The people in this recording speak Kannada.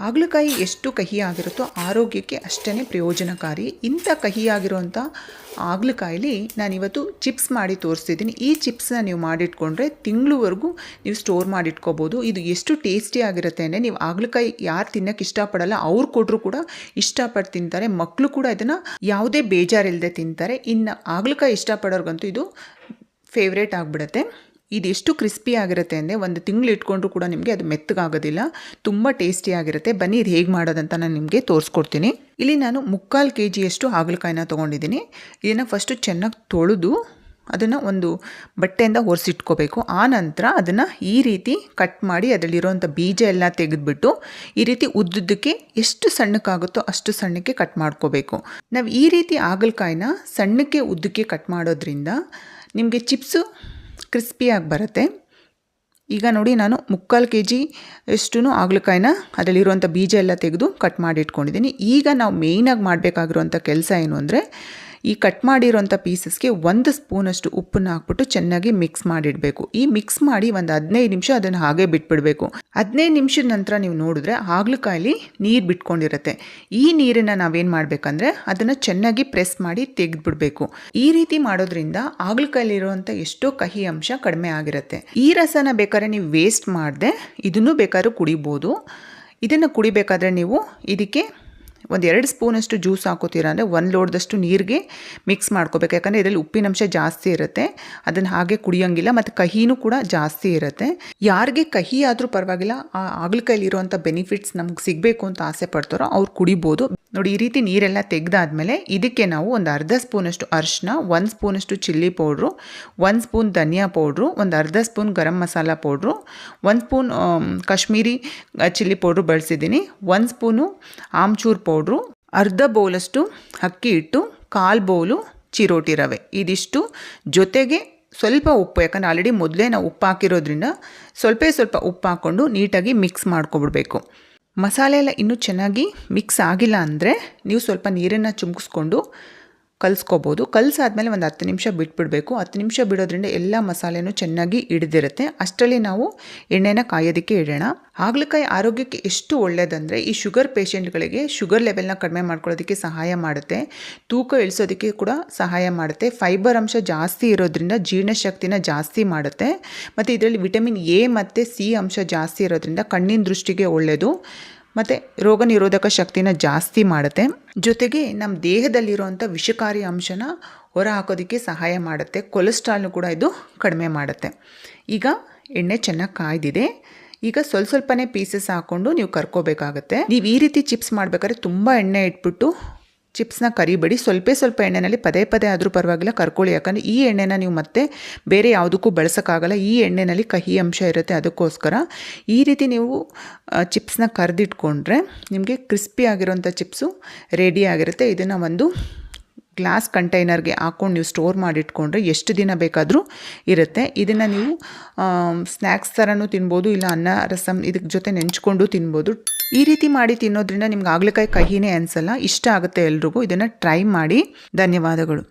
ಹಾಗಲಕಾಯಿ ಎಷ್ಟು ಕಹಿಯಾಗಿರುತ್ತೋ ಆರೋಗ್ಯಕ್ಕೆ ಅಷ್ಟೇ ಪ್ರಯೋಜನಕಾರಿ. ಇಂಥ ಕಹಿಯಾಗಿರುವಂಥ ಹಾಗಲಕಾಯಲ್ಲಿ ನಾನಿವತ್ತು ಚಿಪ್ಸ್ ಮಾಡಿ ತೋರಿಸ್ತಿದ್ದೀನಿ ಈ ಚಿಪ್ಸ್ನ ನೀವು ಮಾಡಿಟ್ಕೊಂಡ್ರೆ ತಿಂಗಳವರೆಗೂ ನೀವು ಸ್ಟೋರ್ ಮಾಡಿಟ್ಕೋಬೋದು. ಇದು ಎಷ್ಟು ಟೇಸ್ಟಿ ಆಗಿರುತ್ತೆ ಅಂದರೆ ನೀವು ಹಾಗಲಕಾಯಿ ಯಾರು ತಿನ್ನೋಕ್ಕೆ ಇಷ್ಟಪಡಲ್ಲ, ಅವ್ರು ಕೊಟ್ಟರು ಕೂಡ ಇಷ್ಟಪಟ್ಟು ತಿಂತಾರೆ. ಮಕ್ಕಳು ಕೂಡ ಇದನ್ನು ಯಾವುದೇ ಬೇಜಾರಿಲ್ಲದೆ ತಿಂತಾರೆ. ಇನ್ನು ಹಾಗಲಕಾಯಿ ಇಷ್ಟಪಡೋರ್ಗಂತೂ ಇದು ಫೇವ್ರೇಟ್ ಆಗಿಬಿಡುತ್ತೆ. ಇದು ಎಷ್ಟು ಕ್ರಿಸ್ಪಿ ಆಗಿರುತ್ತೆ ಅಂದರೆ ಒಂದು ತಿಂಗಳು ಇಟ್ಕೊಂಡ್ರೂ ಕೂಡ ನಿಮಗೆ ಅದು ಮೆತ್ತಗಾಗೋದಿಲ್ಲ. ತುಂಬ ಟೇಸ್ಟಿ ಆಗಿರುತ್ತೆ. ಬನ್ನಿ ಇದು ಹೇಗೆ ಮಾಡೋದಂತ ನಾನು ನಿಮಗೆ ತೋರಿಸ್ಕೊಡ್ತೀನಿ. ಇಲ್ಲಿ ನಾನು ಮುಕ್ಕಾಲು ಕೆ ಜಿಯಷ್ಟು ಹಾಗಲಕಾಯಿನ ತೊಗೊಂಡಿದ್ದೀನಿ. ಇದನ್ನು ಫಸ್ಟು ಚೆನ್ನಾಗಿ ತೊಳೆದು ಅದನ್ನು ಒಂದು ಬಟ್ಟೆಯಿಂದ ಒರೆಸಿಟ್ಕೋಬೇಕು. ಆ ನಂತರ ಅದನ್ನು ಈ ರೀತಿ ಕಟ್ ಮಾಡಿ ಅದರಲ್ಲಿರೋಂಥ ಬೀಜ ಎಲ್ಲ ತೆಗೆದುಬಿಟ್ಟು ಈ ರೀತಿ ಉದ್ದುದ್ದಕ್ಕೆ ಎಷ್ಟು ಸಣ್ಣಕ್ಕಾಗುತ್ತೋ ಅಷ್ಟು ಸಣ್ಣಕ್ಕೆ ಕಟ್ ಮಾಡ್ಕೋಬೇಕು. ನಾವು ಈ ರೀತಿ ಆಗಲಕಾಯಿನ ಸಣ್ಣಕ್ಕೆ ಉದ್ದಕ್ಕೆ ಕಟ್ ಮಾಡೋದ್ರಿಂದ ನಿಮಗೆ ಚಿಪ್ಸು ಕ್ರಿಸ್ಪಿಯಾಗಿ ಬರುತ್ತೆ. ಈಗ ನೋಡಿ ನಾನು ಮುಕ್ಕಾಲು ಕೆ ಜಿ ಎಷ್ಟು ಹಾಗಲಕಾಯಿನ ಅದರಲ್ಲಿರುವಂಥ ಬೀಜ ಎಲ್ಲ ತೆಗೆದು ಕಟ್ ಮಾಡಿ ಇಟ್ಕೊಂಡಿದ್ದೀನಿ. ಈಗ ನಾವು ಮೇಯ್ನಾಗಿ ಮಾಡಬೇಕಾಗಿರುವಂಥ ಕೆಲಸ ಏನು ಅಂದರೆ ಈ ಕಟ್ ಮಾಡಿರೋಂಥ ಪೀಸಸ್ಗೆ ಒಂದು ಸ್ಪೂನಷ್ಟು ಉಪ್ಪನ್ನ ಹಾಕ್ಬಿಟ್ಟು ಚೆನ್ನಾಗಿ ಮಿಕ್ಸ್ ಮಾಡಿಡಬೇಕು. ಈ ಮಿಕ್ಸ್ ಮಾಡಿ ಒಂದು ಹದಿನೈದು ನಿಮಿಷ ಅದನ್ನು ಹಾಗೆ ಬಿಟ್ಬಿಡಬೇಕು. ಹದಿನೈದು ನಿಮಿಷದ ನಂತರ ನೀವು ನೋಡಿದ್ರೆ ಹಾಗಲಕಾಯಲ್ಲಿ ನೀರು ಬಿಟ್ಕೊಂಡಿರುತ್ತೆ. ಈ ನೀರನ್ನು ನಾವೇನು ಮಾಡಬೇಕಂದ್ರೆ ಅದನ್ನು ಚೆನ್ನಾಗಿ ಪ್ರೆಸ್ ಮಾಡಿ ತೆಗೆದುಬಿಡಬೇಕು. ಈ ರೀತಿ ಮಾಡೋದ್ರಿಂದ ಹಾಗಲಕಾಯಲ್ಲಿರುವಂಥ ಎಷ್ಟೋ ಕಹಿ ಅಂಶ ಕಡಿಮೆ ಆಗಿರುತ್ತೆ. ಈ ರಸನ ಬೇಕಾದ್ರೆ ನೀವು ವೇಸ್ಟ್ ಮಾಡದೆ ಇದನ್ನು ಬೇಕಾದ್ರೂ ಕುಡಿಬೋದು. ಇದನ್ನು ಕುಡಿಬೇಕಾದ್ರೆ ನೀವು ಇದಕ್ಕೆ ಒಂದು ಎರಡು ಸ್ಪೂನಷ್ಟು ಜ್ಯೂಸ್ ಹಾಕೋತೀರ ಅಂದರೆ ಒಂದು ಲೋಡ್ದಷ್ಟು ನೀರಿಗೆ ಮಿಕ್ಸ್ ಮಾಡ್ಕೋಬೇಕು. ಯಾಕಂದರೆ ಇದರಲ್ಲಿ ಉಪ್ಪಿನಂಶ ಜಾಸ್ತಿ ಇರುತ್ತೆ. ಅದನ್ನು ಹಾಗೆ ಕುಡಿಯೋಂಗಿಲ್ಲ ಮತ್ತು ಕಹಿನೂ ಕೂಡ ಜಾಸ್ತಿ ಇರುತ್ತೆ. ಯಾರಿಗೆ ಕಹಿ ಆದರೂ ಪರವಾಗಿಲ್ಲ, ಆ ಹಾಗಲಕಾಯಲ್ಲಿ ಇರುವಂಥ ಬೆನಿಫಿಟ್ಸ್ ನಮ್ಗೆ ಸಿಗಬೇಕು ಅಂತ ಆಸೆ ಪಡ್ತಾರೋ ಅವ್ರು ಕುಡಿಬೋದು. ನೋಡಿ, ಈ ರೀತಿ ನೀರೆಲ್ಲ ತೆಗೆದಾದ್ಮೇಲೆ ಇದಕ್ಕೆ ನಾವು ಒಂದು ಅರ್ಧ ಸ್ಪೂನಷ್ಟು ಅರಿಶಿನ ಒಂದು ಸ್ಪೂನಷ್ಟು ಚಿಲ್ಲಿ ಪೌಡ್ರು, ಒಂದು ಸ್ಪೂನ್ ಧನಿಯಾ ಪೌಡ್ರು, ಒಂದು ಅರ್ಧ ಸ್ಪೂನ್ ಗರಂ ಮಸಾಲ ಪೌಡ್ರು, ಒಂದು ಸ್ಪೂನ್ ಕಾಶ್ಮೀರಿ ಚಿಲ್ಲಿ ಪೌಡ್ರು ಬಳಸಿದ್ದೀನಿ, ಒಂದು ಸ್ಪೂನು ಆಮ್ಚೂರ್ ಪೌಡ್ರು, ಅರ್ಧ ಬೌಲಷ್ಟು ಅಕ್ಕಿ ಹಿಟ್ಟು, ಕಾಲು ಬೌಲು ಚಿರೋಟಿ ರವೆ. ಇದಿಷ್ಟು ಜೊತೆಗೆ ಸ್ವಲ್ಪ ಉಪ್ಪು, ಯಾಕಂದರೆ ಆಲ್ರೆಡಿ ಮೊದಲೇ ನಾವು ಉಪ್ಪು ಹಾಕಿರೋದ್ರಿಂದ ಸ್ವಲ್ಪ ಸ್ವಲ್ಪ ಉಪ್ಪು ಹಾಕ್ಕೊಂಡು ನೀಟಾಗಿ ಮಿಕ್ಸ್ ಮಾಡ್ಕೊಬಿಡ್ಬೇಕು. ಮಸಾಲೆ ಎಲ್ಲ ಇನ್ನೂ ಚೆನ್ನಾಗಿ ಮಿಕ್ಸ್ ಆಗಿಲ್ಲ ಅಂದರೆ ನೀವು ಸ್ವಲ್ಪ ನೀರನ್ನು ಚುಮ್ಕಿಸ್ಕೊಂಡು ಕಲಿಸ್ಕೋಬೋದು. ಕಲಸಾದ್ಮೇಲೆ ಒಂದು ಹತ್ತು ನಿಮಿಷ ಬಿಟ್ಬಿಡಬೇಕು. ಹತ್ತು ನಿಮಿಷ ಬಿಡೋದ್ರಿಂದ ಎಲ್ಲ ಮಸಾಲೆನೂ ಚೆನ್ನಾಗಿ ಹಿಡಿದಿರುತ್ತೆ. ಅಷ್ಟರಲ್ಲಿ ನಾವು ಎಣ್ಣೆನ ಕಾಯೋದಕ್ಕೆ ಇಡೋಣ. ಹಾಗಲಕಾಯಿ ಆರೋಗ್ಯಕ್ಕೆ ಎಷ್ಟು ಒಳ್ಳೆಯದಂದರೆ ಈ ಶುಗರ್ ಪೇಷೆಂಟ್ಗಳಿಗೆ ಶುಗರ್ ಲೆವೆಲ್ನ ಕಡಿಮೆ ಮಾಡ್ಕೊಳ್ಳೋದಕ್ಕೆ ಸಹಾಯ ಮಾಡುತ್ತೆ. ತೂಕ ಇಳಿಸೋದಕ್ಕೆ ಕೂಡ ಸಹಾಯ ಮಾಡುತ್ತೆ. ಫೈಬರ್ ಅಂಶ ಜಾಸ್ತಿ ಇರೋದ್ರಿಂದ ಜೀರ್ಣಶಕ್ತಿನ ಜಾಸ್ತಿ ಮಾಡುತ್ತೆ. ಮತ್ತು ಇದರಲ್ಲಿ ವಿಟಮಿನ್ ಎ ಮತ್ತು ಸಿ ಅಂಶ ಜಾಸ್ತಿ ಇರೋದ್ರಿಂದ ಕಣ್ಣಿನ ದೃಷ್ಟಿಗೆ ಒಳ್ಳೆಯದು ಮತ್ತು ರೋಗ ನಿರೋಧಕ ಶಕ್ತಿನ ಜಾಸ್ತಿ ಮಾಡುತ್ತೆ. ಜೊತೆಗೆ ನಮ್ಮ ದೇಹದಲ್ಲಿರುವಂಥ ವಿಷಕಾರಿ ಅಂಶನ ಹೊರ ಹಾಕೋದಕ್ಕೆ ಸಹಾಯ ಮಾಡುತ್ತೆ. ಕೊಲೆಸ್ಟ್ರಾಲ್ನು ಕೂಡ ಇದು ಕಡಿಮೆ ಮಾಡುತ್ತೆ. ಈಗ ಎಣ್ಣೆ ಚೆನ್ನಾಗಿ ಕಾಯ್ದಿದೆ. ಈಗ ಸ್ವಲ್ಪ ಸ್ವಲ್ಪನೇ ಪೀಸಸ್ ಹಾಕ್ಕೊಂಡು ನೀವು ಕರ್ಕೋಬೇಕಾಗತ್ತೆ. ನೀವು ಈ ರೀತಿ ಚಿಪ್ಸ್ ಮಾಡಬೇಕಾದ್ರೆ ತುಂಬ ಎಣ್ಣೆ ಇಟ್ಬಿಟ್ಟು ಚಿಪ್ಸ್ನ ಕರಿಬೇಡಿ. ಸ್ವಲ್ಪ ಸ್ವಲ್ಪ ಎಣ್ಣೆಯಲ್ಲಿ ಪದೇ ಪದೇ ಆದರೂ ಪರವಾಗಿಲ್ಲ, ಕರ್ಕೊಳ್ಳಿ. ಯಾಕಂದರೆ ಈ ಎಣ್ಣೆನ ನೀವು ಮತ್ತೆ ಬೇರೆ ಯಾವುದಕ್ಕೂ ಬಳಸೋಕ್ಕಾಗಲ್ಲ. ಈ ಎಣ್ಣೆನಲ್ಲಿ ಕಹಿ ಅಂಶ ಇರುತ್ತೆ ಅದಕ್ಕೋಸ್ಕರ. ಈ ರೀತಿ ನೀವು ಚಿಪ್ಸ್ನ ಕರೆದಿಟ್ಕೊಂಡ್ರೆ ನಿಮಗೆ ಕ್ರಿಸ್ಪಿ ಆಗಿರೋಂಥ ಚಿಪ್ಸು ರೆಡಿ ಆಗಿರುತ್ತೆ. ಇದನ್ನು ಒಂದು ಗ್ಲಾಸ್ ಕಂಟೈನರ್ಗೆ ಹಾಕ್ಕೊಂಡು ನೀವು ಸ್ಟೋರ್ ಮಾಡಿಟ್ಕೊಂಡ್ರೆ ಎಷ್ಟು ದಿನ ಬೇಕಾದರೂ ಇರುತ್ತೆ. ಇದನ್ನು ನೀವು ಸ್ನ್ಯಾಕ್ಸ್ ಥರನೂ ತಿನ್ಬೋದು, ಇಲ್ಲ ಅನ್ನ ರಸಮ್ ಇದಕ್ಕೆ ಜೊತೆ ನೆಂಚ್ಕೊಂಡು ತಿನ್ಬೋದು. ಈ ರೀತಿ ಮಾಡಿ ತಿನ್ನೋದ್ರಿಂದ ನಿಮ್ಗೆ ಆಗ್ಲಿಕಾಯಿ ಕಹಿನೇ ಅನ್ಸಲ್ಲ, ಇಷ್ಟ ಆಗುತ್ತೆ ಎಲ್ರಿಗೂ. ಇದನ್ನು ಟ್ರೈ ಮಾಡಿ. ಧನ್ಯವಾದಗಳು.